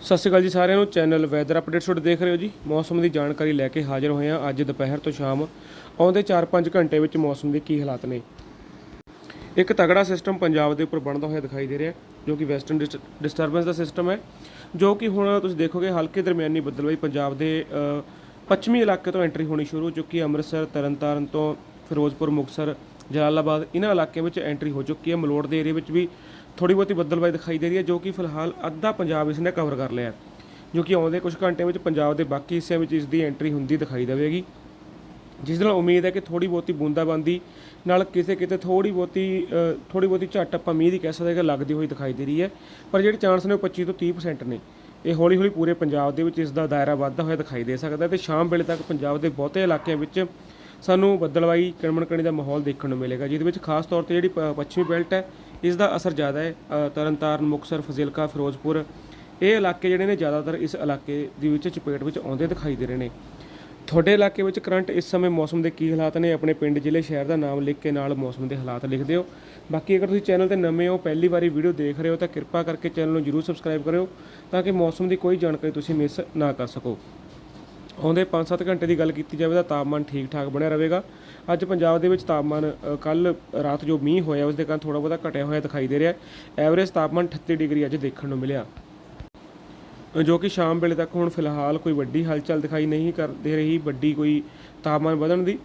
ਸਤਿ ਸ਼੍ਰੀ ਅਕਾਲ ਜੀ ਸਾਰਿਆਂ ਨੂੰ। ਚੈਨਲ ਵੈਦਰ ਅਪਡੇਟ ਤੁਹਾਡੇ ਦੇਖ ਰਹੇ ਹੋ ਜੀ। ਮੌਸਮ ਦੀ ਜਾਣਕਾਰੀ ਲੈ ਕੇ ਹਾਜ਼ਰ ਹੋਏ ਹਾਂ ਅੱਜ ਦੁਪਹਿਰ ਤੋਂ ਸ਼ਾਮ। ਆਉਂਦੇ 4-5 ਘੰਟੇ ਵਿੱਚ ਮੌਸਮ ਦੇ ਕੀ ਹਾਲਾਤ ਨੇ। ਇੱਕ ਤਗੜਾ ਸਿਸਟਮ ਪੰਜਾਬ ਦੇ ਉੱਪਰ ਬਣਦਾ ਹੋਇਆ ਦਿਖਾਈ ਦੇ ਰਿਹਾ ਜੋ ਕਿ ਵੈਸਟਰਨ ਡਿਸਟਰਬੈਂਸ ਦਾ ਸਿਸਟਮ ਹੈ, ਜੋ ਕਿ ਹੁਣ ਤੁਸੀਂ ਦੇਖੋਗੇ ਹਲਕੇ ਦਰਮਿਆਨੀ ਬੱਦਲਵਾਈ ਪੰਜਾਬ ਦੇ ਪੱਛਮੀ ਇਲਾਕੇ ਤੋਂ ਐਂਟਰੀ ਹੋਣੀ ਸ਼ੁਰੂ ਹੋ ਚੁੱਕੀ ਹੈ। ਅੰਮ੍ਰਿਤਸਰ, ਤਰਨਤਾਰਨ ਤੋਂ ਫਿਰੋਜ਼ਪੁਰ, ਮੁਕਤਸਰ, ਜਲਾਲਾਬਾਦ ਇਹਨਾਂ ਇਲਾਕਿਆਂ ਵਿੱਚ ਐਂਟਰੀ ਹੋ ਚੁੱਕੀ ਹੈ। ਮਲੋੜ ਦੇ ਏਰੀਆ ਵਿੱਚ ਵੀ ਥੋੜੀ ਬਹੁਤੀ ਬੱਦਲਵਾਈ ਦਿਖਾਈ ਦੇ ਰਹੀ ਹੈ, ਜੋ ਕਿ ਫਿਲਹਾਲ ਅੱਧਾ ਪੰਜਾਬ ਇਸ ਨੇ ਕਵਰ ਕਰ ਲਿਆ ਜੋ ਕਿ ਆਉਂਦੇ ਕੁਝ ਘੰਟਿਆਂ ਵਿੱਚ ਪੰਜਾਬ ਦੇ ਬਾਕੀ ਹਿੱਸਿਆਂ ਵਿੱਚ ਇਸ ਦੀ ਐਂਟਰੀ ਹੁੰਦੀ ਦਿਖਾਈ ਦੇਵੇਗੀ। ਜਿਸ ਨਾਲ ਉਮੀਦ ਹੈ ਕਿ ਥੋੜੀ ਬਹੁਤੀ ਬੂੰਦਾਬਾਂਦੀ ਨਾਲ ਕਿਸੇ ਕਿਤੇ ਥੋੜੀ ਬਹੁਤੀ ਥੋੜੀ ਬਹੁਤੀ ਝੱਟ ਆਪਾਂ ਮੀਂਹ ਦੀ ਕਹਿ ਸਕਦੇ ਕਿ ਲੱਗਦੀ ਹੋਈ ਦਿਖਾਈ ਦੇ ਰਹੀ ਹੈ, ਪਰ ਜਿਹੜੇ ਚਾਂਸ ਨੇ ਉਹ 25 ਤੋਂ 30% ਨੇ। ਇਹ ਹੌਲੀ ਹੌਲੀ ਪੂਰੇ ਪੰਜਾਬ ਦੇ ਵਿੱਚ ਇਸ ਦਾ ਦਾਇਰਾ ਵੱਧਦਾ ਹੋਇਆ ਦਿਖਾਈ ਦੇ ਸਕਦਾ ਹੈ ਤੇ ਸ਼ਾਮ ਵੇਲੇ ਤੱਕ ਪੰਜਾਬ ਦੇ ਬਹੁਤੇ ਇਲਾਕਿਆਂ ਵਿੱਚ ਸਾਨੂੰ ਬੱਦਲਵਾਈ ਕਣਮਣਕਣੀ ਦਾ ਮਾਹੌਲ ਦੇਖਣ ਨੂੰ ਮਿਲੇਗਾ, ਜਿਹਦੇ ਵਿੱਚ ਖਾਸ ਤੌਰ ਤੇ ਜਿਹੜੀ ਪੱਛਮੀ ਬੈਲਟ ਹੈ ਇਸ ਦਾ ਅਸਰ ਜ਼ਿਆਦਾ ਹੈ ਤਰਨਤਾਰਨ, ਮੁਕਤਸਰ, ਫਜ਼ਿਲਕਾ, ਫਿਰੋਜ਼ਪੁਰ। ਇਹ ਇਲਾਕੇ ਜਿਹੜੇ ਨੇ ਜ਼ਿਆਦਾਤਰ ਇਸ ਇਲਾਕੇ ਦੇ ਵਿੱਚ ਚਪੇਟ ਵਿੱਚ ਆਉਂਦੇ ਦਿਖਾਈ ਦੇ ਰਹੇ ਨੇ। ਤੁਹਾਡੇ ਇਲਾਕੇ ਵਿੱਚ ਕਰੰਟ ਇਸ ਸਮੇਂ ਮੌਸਮ ਦੇ ਕੀ ਹਾਲਾਤ ਨੇ? ਆਪਣੇ ਪਿੰਡ ਜ਼ਿਲ੍ਹੇ ਸ਼ਹਿਰ ਦਾ ਨਾਮ ਲਿਖ ਕੇ ਨਾਲ ਮੌਸਮ ਦੇ ਹਾਲਾਤ ਲਿਖ ਦਿਓ। ਬਾਕੀ ਅਗਰ ਤੁਸੀਂ ਚੈਨਲ ਤੇ ਨਵੇਂ ਹੋ, ਪਹਿਲੀ ਵਾਰੀ ਵੀਡੀਓ ਦੇਖ ਰਹੇ ਹੋ, ਤਾਂ ਕਿਰਪਾ ਕਰਕੇ ਚੈਨਲ ਨੂੰ ਜਰੂਰ ਸਬਸਕ੍ਰਾਈਬ ਕਰਿਓ, ਤਾਂ ਕਿ ਮੌਸਮ ਦੀ ਕੋਈ ਜਾਣਕਾਰੀ ਤੁਸੀਂ ਮਿਸ ਨਾ ਕਰ ਸਕੋ। ਆਉਂਦੇ 5-7 ਘੰਟੇ ਦੀ ਗੱਲ ਕੀਤੀ ਜਾਵੇ ਤਾਂ ਤਾਪਮਾਨ ਠੀਕ ਠਾਕ ਬਣਿਆ ਰਹੇਗਾ। ਅੱਜ ਪੰਜਾਬ ਦੇ ਵਿੱਚ ਤਾਪਮਾਨ ਕੱਲ ਰਾਤ ਜੋ ਮੀਂਹ ਹੋਇਆ ਉਸ ਦੇ ਕਾਰਨ ਥੋੜਾ ਬਹੁਤਾ ਘਟਿਆ ਹੋਇਆ ਦਿਖਾਈ ਦੇ ਰਿਹਾ। ਹੈ ਐਵਰੇਜ ਤਾਪਮਾਨ 38 ਡਿਗਰੀ ਅੱਜ ਦੇਖਣ ਨੂੰ ਮਿਲਿਆ। ਜੋ ਕਿ ਸ਼ਾਮ ਵੇਲੇ ਤੱਕ ਹੁਣ ਫਿਲਹਾਲ ਕੋਈ ਵੱਡੀ ਹਲਚਲ ਦਿਖਾਈ ਨਹੀਂ ਕਰ ਦੇ ਰਹੀ, ਵੱਡੀ ਕੋਈ ਤਾਪਮਾਨ ਵਧਣ ਦੀ।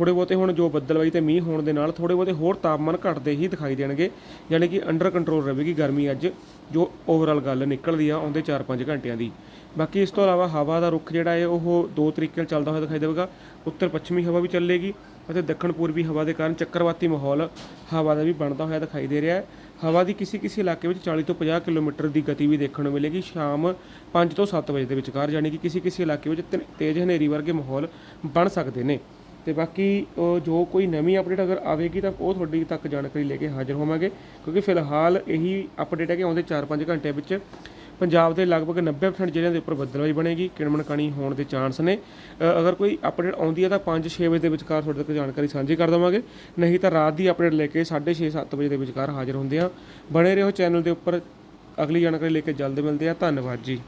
ਥੋੜੇ ਬਹੁਤੇ ਹੁਣ ਜੋ ਬੱਦਲਵਾਈ ਤੇ ਮੀਂਹ ਹੋਣ ਦੇ ਨਾਲ ਥੋੜੇ ਬਹੁਤੇ ਹੋਰ ਤਾਪਮਾਨ ਘਟਦੇ ਹੀ ਦਿਖਾਈ ਦੇਣਗੇ, ਯਾਨੀ ਕਿ ਅੰਡਰ ਕੰਟਰੋਲ ਰਹੇਗੀ ਗਰਮੀ ਅੱਜ, ਜੋ ਓਵਰਆਲ ਗੱਲ ਨਿਕਲਦੀ ਆ ਆਉਂਦੇ 4-5 ਘੰਟਿਆਂ ਦੀ। ਬਾਕੀ ਇਸ ਤੋਂ ਇਲਾਵਾ ਹਵਾ ਦਾ ਰੁਖ ਜਿਹੜਾ ਹੈ, ਉਹ ਦੋ ਤਰੀਕੇ ਨਾਲ ਚੱਲਦਾ ਹੋਇਆ ਦਿਖਾਈ ਦੇਵੇਗਾ। ਉੱਤਰ ਪੱਛਮੀ ਹਵਾ ਵੀ ਚੱਲੇਗੀ ਅਤੇ ਦੱਖਣ ਪੂਰਬੀ ਹਵਾ ਦੇ ਕਾਰਨ ਚੱਕਰਵਾਤੀ ਮਾਹੌਲ ਹਵਾ ਦਾ ਵੀ ਬਣਦਾ ਹੋਇਆ ਦਿਖਾਈ ਦੇ ਰਿਹਾ ਹੈ। ਹਵਾ ਦੀ ਕਿਸੇ ਕਿਸੇ ਇਲਾਕੇ ਵਿੱਚ 40 ਤੋਂ 50 ਕਿਲੋਮੀਟਰ ਦੀ ਗਤੀ ਵੀ ਦੇਖਣ ਨੂੰ ਮਿਲੇਗੀ ਸ਼ਾਮ 5 ਤੋਂ 7 ਵਜੇ ਦੇ ਵਿਚਕਾਰ, ਯਾਨੀ ਕਿ ਕਿਸੇ ਕਿਸੇ ਇਲਾਕੇ ਵਿੱਚ ਤੇ- ਤੇਜ਼ ਹਨੇਰੀ ਵਰਗੇ ਮਾਹੌਲ ਬਣ ਸਕਦੇ ਨੇ। ਤੇ ਬਾਕੀ ਜੋ ਕੋਈ ਨਵੀਂ ਅਪਡੇਟ ਅਗਰ ਆਵੇਗੀ ਤਾਂ ਉਹ ਤੁਹਾਡੀ ਤੱਕ ਜਾਣਕਾਰੀ ਲੈ ਕੇ ਹਾਜ਼ਰ ਹੋਵਾਂਗੇ। ਕਿਉਂਕਿ ਫਿਲਹਾਲ ਇਹੀ ਅਪਡੇਟ ਹੈ ਕਿ ਆਉਂਦੇ 4-5 ਘੰਟੇ ਵਿੱਚ ਪੰਜਾਬ ਦੇ ਲਗਭਗ 90% ਜ਼ਿਲ੍ਹਿਆਂ ਦੇ ਉੱਪਰ ਬੱਦਲਵਾਈ ਬਣੇਗੀ। ਕਿਣਮਣਕਣੀ ਹੋਣ ਦੇ ਚਾਂਸ ਨੇ। ਅਗਰ ਕੋਈ ਅਪਡੇਟ ਆਉਂਦੀ ਹੈ ਤਾਂ 5-6 ਵਜੇ ਦੇ ਵਿਚਕਾਰ ਤੁਹਾਡੇ ਤੱਕ ਜਾਣਕਾਰੀ ਸਾਂਝੀ ਕਰ ਦੇਵਾਂਗੇ। ਨਹੀਂ ਤਾਂ ਰਾਤ ਦੀ ਅਪਡੇਟ ਲੈ ਕੇ 6:30-7 ਵਜੇ ਦੇ ਵਿਚਕਾਰ ਹਾਜ਼ਰ ਹੁੰਦੇ ਹਾਂ। ਬਣੇ ਰਹੋ ਚੈਨਲ ਦੇ ਉੱਪਰ। ਅਗਲੀ ਜਾਣਕਾਰੀ ਲੈ ਕੇ ਜਲਦ ਮਿਲਦੇ ਹਾਂ। ਧੰਨਵਾਦ ਜੀ।